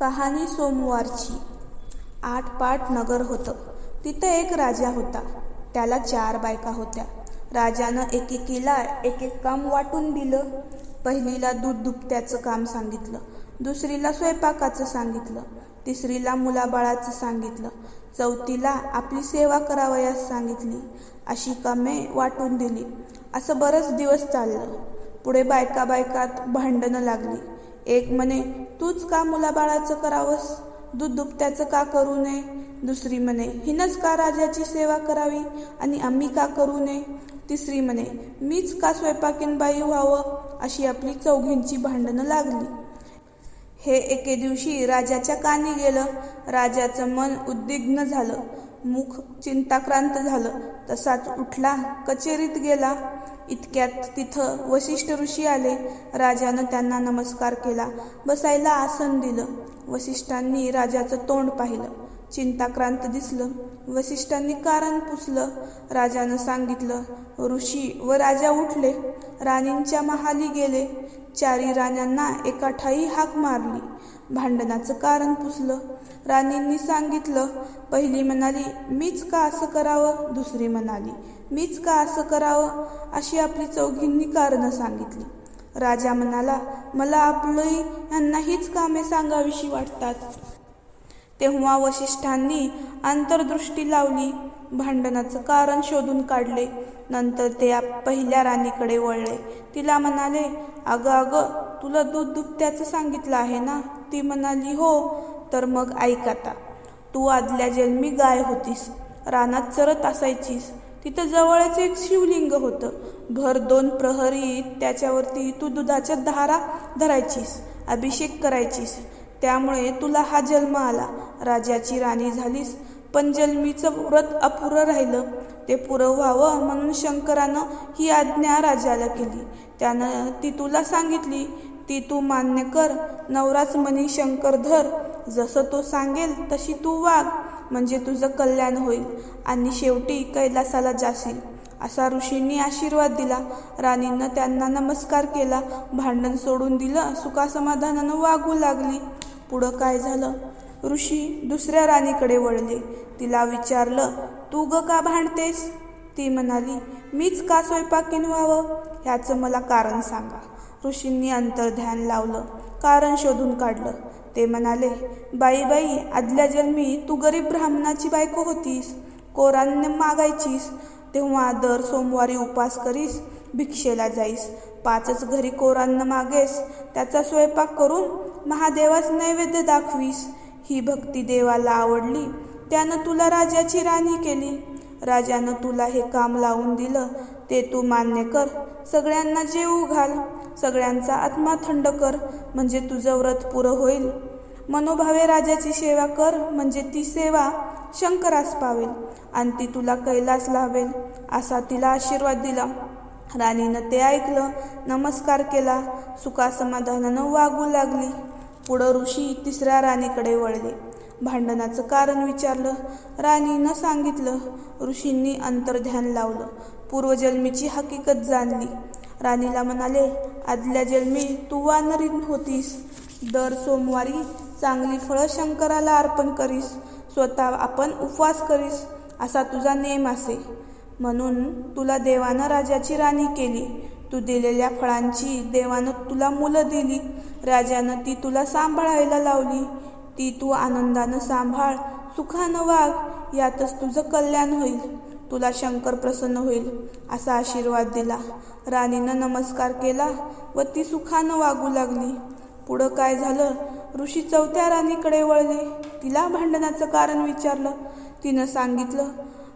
कहाणी सोमवारची. आठ पाट नगर होतं. तिथं एक राजा होता. त्याला चार बायका होत्या. राजानं एकेकीला एक एक काम वाटून दिलं. पहिलीला दूध दुभत्याचं काम सांगितलं. दुसरीला स्वयंपाकाचं सांगितलं. तिसरीला मुलाबाळाचं सांगितलं. चौथीला आपली सेवा करावयास सांगितली. अशी कामे वाटून दिली. असं बरंच दिवस चाललं. पुढे बायका बायकात भांडणं लागली. एक म्हणे तूच का मुलाबाळाचं करावंस? दूध दुपत्याचं का करू नये? दुसरी म्हणे हिनच का राजाची सेवा करावी? आणि आम्ही का करू नये? तिसरी म्हणे मीच का स्वयंपाकीन बाई व्हावं? अशी आपली चौघींची भांडणं लागली. हे एके दिवशी राजाच्या कानी गेलं. राजाचं मन उद्विग्न झालं. मुख चिंताक्रांत झालं. तसाच उठला कचेरीत गेला. इतक्यात तिथं वशिष्ठ ऋषी आले. राजानं त्यांना नमस्कार केला. बसायला आसन दिलं. वसिष्ठांनी राजाचं तोंड पाहिलं. चिंताक्रांत दिसलं. वसिष्ठांनी कारण पुसलं. राजानं सांगितलं ऋषी व राजा उठले. राणींच्या महाली गेले. चारी राण्यांना एका ठाई हाक मारली. भांडणाचं कारण पुसलं. राणींनी सांगितलं पहिली म्हणाली मीच का असं करावं? दुसरी म्हणाली मीच का असं करावं? अशी आपली चौघींनी कारणं सांगितली. राजा म्हणाला मला आपलंही यांना हीच कामे सांगावीशी वाटतात. तेव्हा वशिष्ठांनी आंतरदृष्टी लावली. भांडणाचं कारण शोधून काढले. नंतर ते पहिल्या राणीकडे वळले. तिला म्हणाले अगं अगं तुला दूध दुभत्याचं सांगितलं आहे ना? ती म्हणाली हो तर मग ऐक आता. तू आदल्या जन्मी गाय होतीस. रानात चरत असायचीस. तिथं जवळच एक शिवलिंग होतं. भर दोन प्रहरी त्याच्यावरती तू दुधाच्या धारा धरायचीस अभिषेक करायचीस. त्यामुळे तुला हा जन्म आला. राजाची राणी झालीस पण जन्मीचं व्रत अपुरं राहिलं. ते पुरं व्हावं म्हणून शंकरानं ही आज्ञा राजाला केली. त्यानं ती तुला सांगितली ती तू मान्य कर नवराच मनी शंकर धर. जसं तो सांगेल तशी तू वाग. म्हणजे तुझं कल्याण होईल आणि शेवटी कैलासाला जाशील. असा ऋषींनी आशीर्वाद दिला. राणीनं त्यांना नमस्कार केला. भांडण सोडून दिलं. सुखासमाधानानं वागू लागली. पुढं काय झालं? ऋषी दुसऱ्या राणीकडे वळले. तिला विचारलं तू ग का भांडतेस? ती म्हणाली मीच का स्वयंपाकीन व्हावं ह्याचं मला कारण सांगा. ऋषींनी अंतर्ध्यान लावलं कारण शोधून काढलं. ते म्हणाले बाई बाई आदल्या जन्मी तू गरीब ब्राह्मणाची बायको होतीस कोरान्य मागायचीस तेव्हा दर सोमवारी उपास करीस भिक्षेला जाईस पाचच घरी कोरान्न मागेस त्याचा स्वयंपाक करून महादेवास नैवेद्य दाखवीस. ही भक्ती देवाला आवडली. त्यानं तुला राजाची राणी केली. राजानं तुला हे काम लावून दिलं. ते तू मान्य कर. सगळ्यांना जेवू घाल. सगळ्यांचा आत्मा थंड कर. म्हणजे तुझं व्रत पुरं होईल. मनोभावे राजाची सेवा कर. म्हणजे ती सेवा शंकरास पावेल. आणि ती तुला कैलास लावेल. असा तिला आशीर्वाद दिला. राणीनं ते ऐकलं नमस्कार केला सुखासमाधानानं वागू लागली. पुढं ऋषी तिसऱ्या राणीकडे वळले. भांडणाचं कारण विचारलं राणीनं सांगितलं ऋषींनी अंतर्ध्यान लावलं पूर्वजन्मीची हकीकत जाणली. राणीला म्हणाले आदल्या जन्मी तू वानरी होतीस. दर सोमवारी चांगली फळं शंकराला अर्पण करीस. स्वतः आपण उपवास करीस असा तुझा नेम असे. म्हणून तुला देवानं राजाची राणी केली. तू दिलेल्या फळांची देवानं तुला मुलं दिली. राजानं ती तुला सांभाळायला लावली. ती तू आनंदानं सांभाळ सुखानं वाग यातच तुझं कल्याण होईल. तुला शंकर प्रसन्न होईल असा आशीर्वाद दिला. राणीनं नमस्कार केला व ती सुखानं वागू लागली. पुढं काय झालं? ऋषी चौथ्या राणीकडे वळले. तिला भांडणाचं कारण विचारलं. तिनं सांगितलं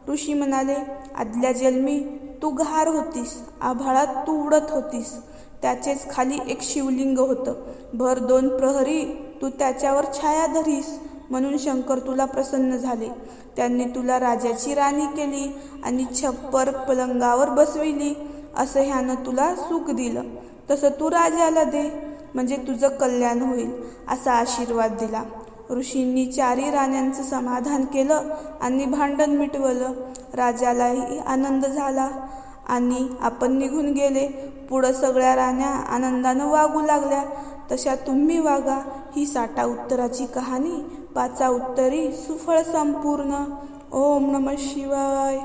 ऋषी म्हणाले आदल्या जन्मी तू घार होतीस आभाळात तू उडत होतीस. त्याचेच खाली एक शिवलिंग होतं. भर दोन प्रहरी तू त्याच्यावर छाया धरीस. म्हणून शंकर तुला प्रसन्न झाले. त्यांनी तुला राजाची राणी केली आणि छप्पर पलंगावर बसविली. असं ह्यानं तुला सुख दिलं. तसं तू राजाला दे म्हणजे तुझं कल्याण होईल असा आशीर्वाद दिला. ऋषींनी चारी राण्यांचं समाधान केलं आणि भांडण मिटवलं. राजालाही आनंद झाला आणि आपण निघून गेले. पुढं सगळ्या राण्या आनंदानं वागू लागल्या. तशा तुम्ही वागा. ही साठा उत्तराची कहाणी. पाचा उत्तरी सुफळ संपूर्ण. ओम नम शिवाय.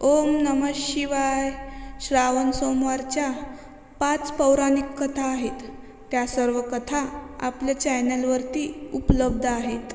ओम नम शिवाय. श्रावण सोमवारच्या पाच पौराणिक कथा आहेत. त्या सर्व कथा आपल्या चॅनलवरती उपलब्ध आहेत.